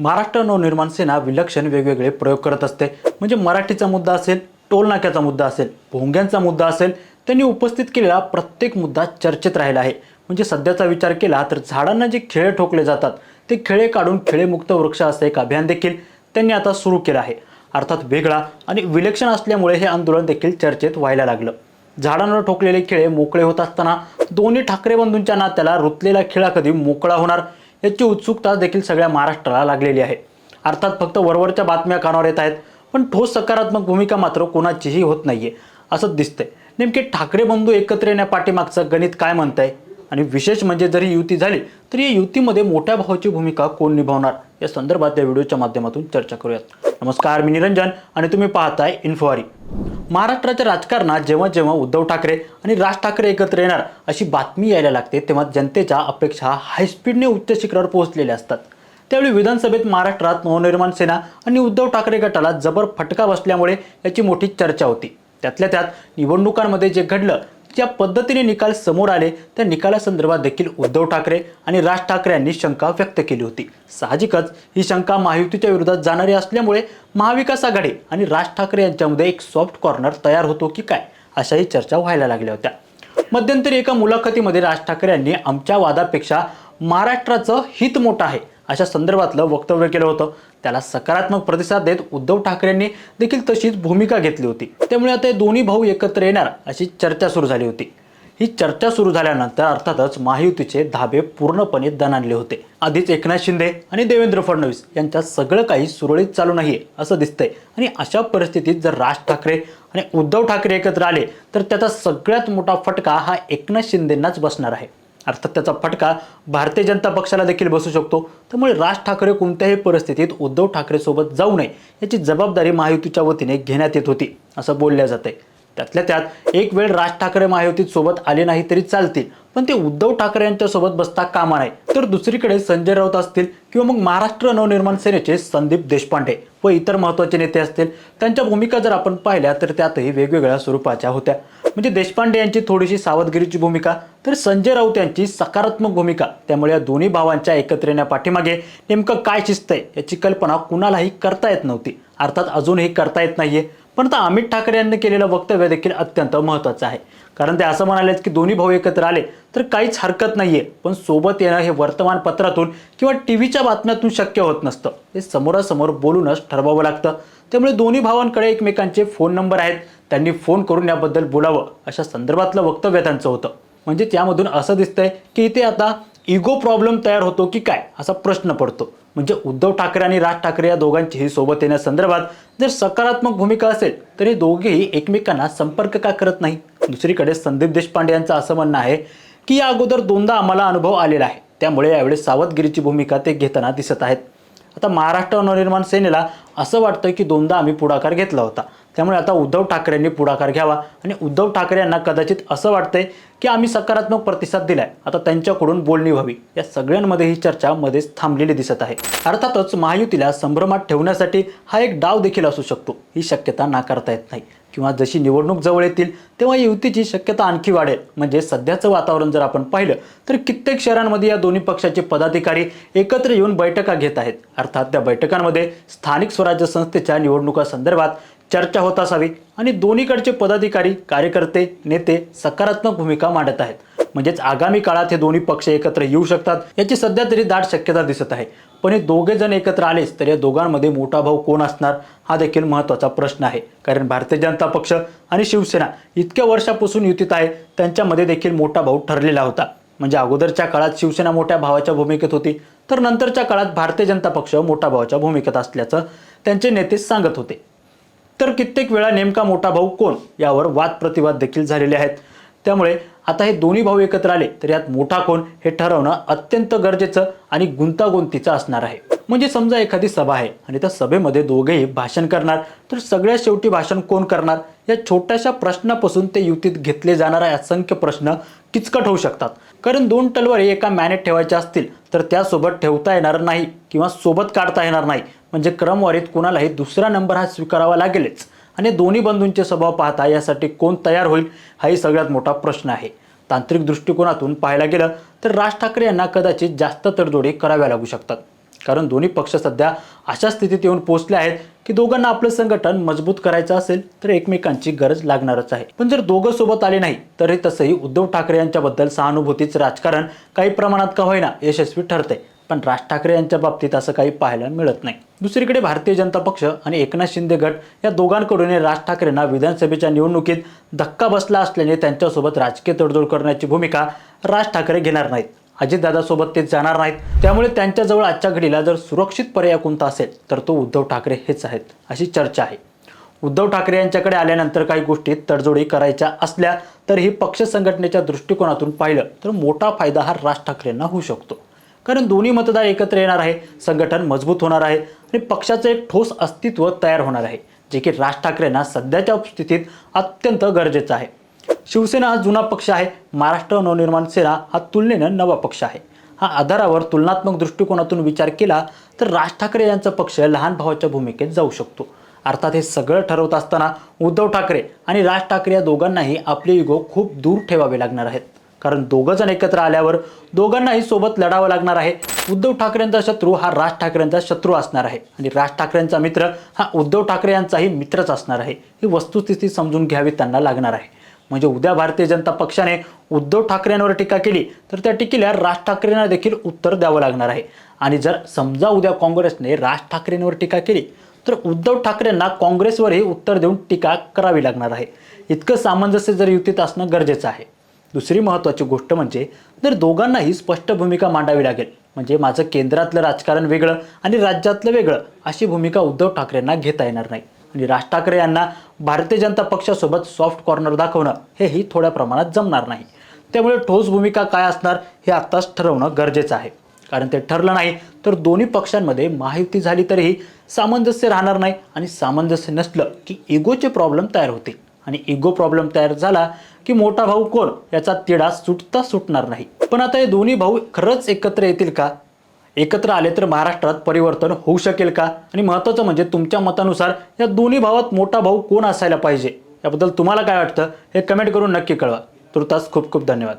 महाराष्ट्र नवनिर्माण सेना विलक्षण वेगवेगळे प्रयोग करत असते. म्हणजे मराठीचा मुद्दा असेल टोलनाक्याचा मुद्दा असेल भोंग्यांचा मुद्दा असेल त्यांनी उपस्थित केलेला प्रत्येक मुद्दा चर्चेत राहिला आहे. म्हणजे सध्याचा विचार केला तर झाडांना जे खेळे ठोकले जातात ते खेळे काढून खेळेमुक्त वृक्ष असं एक अभियान देखील त्यांनी आता सुरू केलं आहे. अर्थात वेगळा आणि विलक्षण असल्यामुळे हे आंदोलन देखील चर्चेत व्हायला लागलं. झाडांवर ठोकलेले खेळे मोकळे होत असताना दोन्ही ठाकरे बंधूंच्या नात्याला रुतलेला खेळा कधी मोकळा होणार? याची उत्सुकता देखील सगळ्या महाराष्ट्राला लागलेली आहे. अर्थात फक्त वरवरच्या बातम्या कानावर येत आहेत पण ठोस सकारात्मक भूमिका मात्र कोणाचीही होत नाही आहे असं दिसतंय. नेमके ठाकरे बंधू एकत्र येण्या पाठीमागचं गणित काय म्हणतंय? आणि विशेष म्हणजे जरी युती झाली तरी या युतीमध्ये मोठ्या भावाची भूमिका कोण निभावणार? या संदर्भात या व्हिडिओच्या माध्यमातून चर्चा करूयात. नमस्कार मी निरंजन आणि तुम्ही पाहताय इन्फोवारी महाराष्ट्राच्या राजकारणात जेव्हा जेव्हा उद्धव ठाकरे आणि राज ठाकरे एकत्र येणार अशी बातमी यायला लागते तेव्हा जनतेच्या अपेक्षा हायस्पीडने उच्च शिखरावर पोहोचलेल्या असतात. त्यावेळी विधानसभेत महाराष्ट्रात नवनिर्माण सेना आणि उद्धव ठाकरे गटाला जबर फटका बसल्यामुळे याची मोठी चर्चा होती. त्यातल्या त्यात निवडणुकांमध्ये जे घडलं ज्या पद्धतीने निकाल समोर आले त्या निकालासंदर्भात देखील उद्धव ठाकरे आणि राज ठाकरे यांनी शंका व्यक्त केली होती. साहजिकच ही शंका महायुतीच्या विरोधात जाणारी असल्यामुळे महाविकास आघाडी आणि राज ठाकरे यांच्यामध्ये एक सॉफ्ट कॉर्नर तयार होतो की काय अशाही चर्चा व्हायला लागल्या होत्या. मध्यंतरी एका मुलाखतीमध्ये राज ठाकरे यांनी आमच्या वादापेक्षा महाराष्ट्राचं हित मोठं आहे. अशा संदर्भातलं वक्तव्य केलं होतं. त्याला सकारात्मक प्रतिसाद देत उद्धव ठाकरेंनी देखील तशीच भूमिका घेतली होती. त्यामुळे आता हे दोन्ही भाऊ एकत्र येणार अशी चर्चा सुरू झाली होती. ही चर्चा सुरू झाल्यानंतर अर्थातच महायुतीचे धाबे पूर्णपणे दणाणले होते. आधीच एकनाथ शिंदे आणि देवेंद्र फडणवीस यांच्यात सगळं काही सुरळीत चालू नाही असं दिसतंय. आणि अशा परिस्थितीत जर राज ठाकरे आणि उद्धव ठाकरे एकत्र आले तर त्याचा सगळ्यात मोठा फटका हा एकनाथ शिंदेंनाच बसणार आहे. अर्थात त्याचा फटका भारतीय जनता पक्षाला देखील बसू शकतो. त्यामुळे राज ठाकरे कोणत्याही परिस्थितीत उद्धव ठाकरेसोबत जाऊ नये याची जबाबदारी महायुतीच्या वतीने घेण्यात येत होती असं बोलल्या जाते त्यातल्या त्यात एक वेळ राज ठाकरे महायुतीत सोबत आले नाही तरी चालतील. पण ते उद्धव ठाकरे यांच्या सोबत बसता कामा नाही तर दुसरीकडे संजय राऊत असतील किंवा मग महाराष्ट्र नवनिर्माण सेनेचे संदीप देशपांडे व इतर महत्त्वाचे नेते असतील त्यांच्या भूमिका जर आपण पाहिल्या तर त्यातही वेगवेगळ्या स्वरूपाच्या होत्या. म्हणजे देशपांडे यांची थोडीशी सावधगिरीची भूमिका तर संजय राऊत यांची सकारात्मक भूमिका. त्यामुळे या दोन्ही भावांच्या एकत्र येण्यापाठीमागे नेमकं काय शिस्त आहे याची कल्पना कुणालाही करता येत नव्हती. अर्थात अजूनही करता येत नाही आहे पण आता अमित ठाकरे यांनी केलेलं वक्तव्य देखील अत्यंत महत्त्वाचं आहे. कारण ते असं म्हणाले की दोन्ही भाऊ एकत्र आले तर काहीच हरकत नाही आहे पण सोबत येणं हे वर्तमानपत्रातून किंवा टी व्हीच्या बातम्यातून शक्य होत नसतं. हे समोरासमोर बोलूनच ठरवावं लागतं. त्यामुळे दोन्ही भावांकडे एकमेकांचे फोन नंबर आहेत. त्यांनी फोन करून याबद्दल बोलावं अशा संदर्भातलं वक्तव्य त्यांचं होतं. म्हणजे त्यामधून असं दिसतंय की इथे आता इगो प्रॉब्लेम तयार होतो की काय असा प्रश्न पडतो. म्हणजे उद्धव ठाकरे आणि राज ठाकरे या दोघांचीही सोबत येण्यासंदर्भात जर सकारात्मक भूमिका असेल तर हे दोघेही एकमेकांना संपर्क का करत नाही दुसरीकडे संदीप देशपांडे यांचं असं म्हणणं आहे की या अगोदर दोनदा आम्हाला अनुभव आलेला आहे. त्यामुळे यावेळी सावधगिरीची भूमिका ते घेताना दिसत आहेत. आता महाराष्ट्र नवनिर्माण सेनेला असं वाटतं की दोनदा आम्ही पुढाकार घेतला होता. त्यामुळे आता उद्धव ठाकरेंनी पुढाकार घ्यावा. आणि उद्धव ठाकरे यांना कदाचित असं वाटतंय की आम्ही सकारात्मक प्रतिसाद दिलाय. आता त्यांच्याकडून बोलणी व्हावी. या सगळ्यांमध्ये ही चर्चा मध्येच थांबलेली दिसत आहे. अर्थातच महायुतीला संभ्रमात ठेवण्यासाठी हा एक डाव देखील असू शकतो. ही शक्यता नाकारता येत नाही. किंवा जशी निवडणूक जवळ येतील तेव्हा युतीची शक्यता आणखी वाढेल. म्हणजे सध्याचं वातावरण जर आपण पाहिलं तर कित्येक शहरांमध्ये या दोन्ही पक्षाचे पदाधिकारी एकत्र येऊन बैठका घेत आहेत. अर्थात त्या बैठकांमध्ये स्थानिक स्वराज्य संस्थेच्या निवडणुकासंदर्भात चर्चा होत असावी आणि दोन्हीकडचे पदाधिकारी कार्यकर्ते नेते सकारात्मक भूमिका मांडत आहेत. म्हणजेच आगामी काळात हे दोन्ही पक्ष एकत्र येऊ शकतात याची सध्या तरी दाट शक्यता दिसत आहे. पण हे दोघे जण एकत्र आलेच तर या दोघांमध्ये मोठा भाऊ कोण असणार हा देखील महत्त्वाचा प्रश्न आहे. कारण भारतीय जनता पक्ष आणि शिवसेना इतक्या वर्षापासून युतीत आहे त्यांच्यामध्ये देखील मोठा भाऊ ठरलेला होता. म्हणजे अगोदरच्या काळात शिवसेना मोठ्या भावाच्या भूमिकेत होती तर नंतरच्या काळात भारतीय जनता पक्ष मोठा भावाच्या भूमिकेत असल्याचं त्यांचे नेते सांगत होते. तर कित्येक वेळा नेमका मोठा भाऊ कोण यावर वाद प्रतिवाद देखील झालेले आहेत. त्यामुळे आता हे दोन्ही भाऊ एकत्र आले तर यात मोठा कोण हे ठरवणं अत्यंत गरजेचं आणि गुंतागुंतीचं असणार आहे. म्हणजे समजा एखादी सभा आहे आणि त्या सभेमध्ये दोघेही भाषण करणार तर सगळ्यात शेवटी भाषण कोण करणार? या छोट्याशा प्रश्नापासून ते युतीत घेतले जाणारे असंख्य प्रश्न किचकट होऊ शकतात. कारण दोन टलवारी एका मॅनेट ठेवायच्या असतील तर त्यासोबत ठेवता येणार नाही किंवा सोबत काढता येणार नाही. म्हणजे क्रमवारीत कुणालाही दुसरा नंबर हा स्वीकारावा लागेलच. आणि दोन्ही बंधूंचे स्वभाव पाहता यासाठी कोण तयार होईल हाही सगळ्यात मोठा प्रश्न आहे. तांत्रिक दृष्टिकोनातून पाहायला गेलं तर राज ठाकरे यांना कदाचित जास्त तडजोडी कराव्या लागू शकतात. कारण दोन्ही पक्ष सध्या अशा स्थितीत येऊन पोहोचले आहेत की दोघांना आपलं संघटन मजबूत करायचं असेल तर एकमेकांची गरज लागणारच आहे. पण जर दोघं सोबत आले नाही तरी तसंही उद्धव ठाकरे यांच्याबद्दल सहानुभूतीचं राजकारण काही प्रमाणात का होईना यशस्वी ठरते पण राज ठाकरे यांच्या बाबतीत असं काही पाहायला मिळत नाही. दुसरीकडे भारतीय जनता पक्ष आणि एकनाथ शिंदे गट या दोघांकडून राज ठाकरेंना विधानसभेच्या निवडणुकीत धक्का बसला असल्याने त्यांच्यासोबत राजकीय तडजोड करण्याची भूमिका राज ठाकरे घेणार नाहीत. अजितदादासोबत ते जाणार नाहीत. त्यामुळे त्यांच्याजवळ आजच्या घडीला जर सुरक्षित पर्याय कोणता असेल तर तो उद्धव ठाकरे हेच आहेत अशी चर्चा आहे. उद्धव ठाकरे यांच्याकडे आल्यानंतर काही गोष्टी तडजोडी करायच्या असल्या तर ही पक्ष संघटनेच्या दृष्टिकोनातून पाहिलं तर मोठा फायदा हा राज ठाकरेंना होऊ शकतो. कारण दोन्ही मतदार एकत्र येणार आहे. संघटन मजबूत होणार आहे आणि पक्षाचं एक ठोस अस्तित्व तयार होणार आहे जे की राज ठाकरेंना सध्याच्या स्थितीत अत्यंत गरजेचं आहे. शिवसेना हा जुना पक्ष आहे महाराष्ट्र नवनिर्माण सेना हा तुलनेनं नवा पक्ष आहे. हा आधारावर तुलनात्मक दृष्टिकोनातून विचार केला तर राज ठाकरे यांचा पक्ष लहान भावाच्या भूमिकेत जाऊ शकतो. अर्थात हे सगळं ठरवत असताना उद्धव ठाकरे आणि राज ठाकरे या दोघांनाही आपले युग खूप दूर ठेवावे लागणार आहेत. कारण दोघं जण एकत्र आल्यावर दोघांनाही सोबत लढावं लागणार आहे. उद्धव ठाकरेंचा शत्रू हा राज ठाकरेंचा शत्रू असणार आहे. आणि राज ठाकरेंचा मित्र हा उद्धव ठाकरे यांचाही मित्रच असणार आहे. ही वस्तुस्थिती समजून घ्यावी त्यांना लागणार आहे. म्हणजे उद्या भारतीय जनता पक्षाने उद्धव ठाकरेंवर टीका केली तर त्या टीकेला राज ठाकरेंना देखील उत्तर द्यावं लागणार आहे. आणि जर समजा उद्या काँग्रेसने राज ठाकरेंवर टीका केली तर उद्धव ठाकरेंना काँग्रेसवरही उत्तर देऊन टीका करावी लागणार आहे. इतकं सामंजस्य जर युतीत असणं गरजेचं आहे. दुसरी महत्त्वाची गोष्ट म्हणजे जर दोघांनाही स्पष्ट भूमिका मांडावी लागेल म्हणजे माझं केंद्रातलं राजकारण वेगळं आणि राज्यातलं वेगळं अशी भूमिका उद्धव ठाकरेंना घेता येणार नाही. आणि राज ठाकरे यांना भारतीय जनता पक्षासोबत सॉफ्ट कॉर्नर दाखवणं हेही थोड्या प्रमाणात जमणार नाही. त्यामुळे ठोस भूमिका काय असणार हे आत्ताच ठरवणं गरजेचं आहे. कारण ते ठरलं नाही तर दोन्ही पक्षांमध्ये महायुती झाली तरीही सामंजस्य राहणार नाही आणि सामंजस्य नसलं की इगोचे प्रॉब्लेम तयार होतील. आणि इगो प्रॉब्लेम तयार झाला की मोठा भाऊ कोण याचा तिढा सुटता सुटणार नाही. पण आता हे दोन्ही भाऊ खरंच एकत्र येतील का? एकत्र आले तर महाराष्ट्रात परिवर्तन होऊ शकेल का? आणि महत्त्वाचं म्हणजे तुमच्या मतानुसार या दोन्ही भावात मोठा भाऊ कोण असायला पाहिजे? याबद्दल तुम्हाला काय वाटतं? हे कमेंट करून नक्की कळवा. तुर्तास खूप खूप धन्यवाद.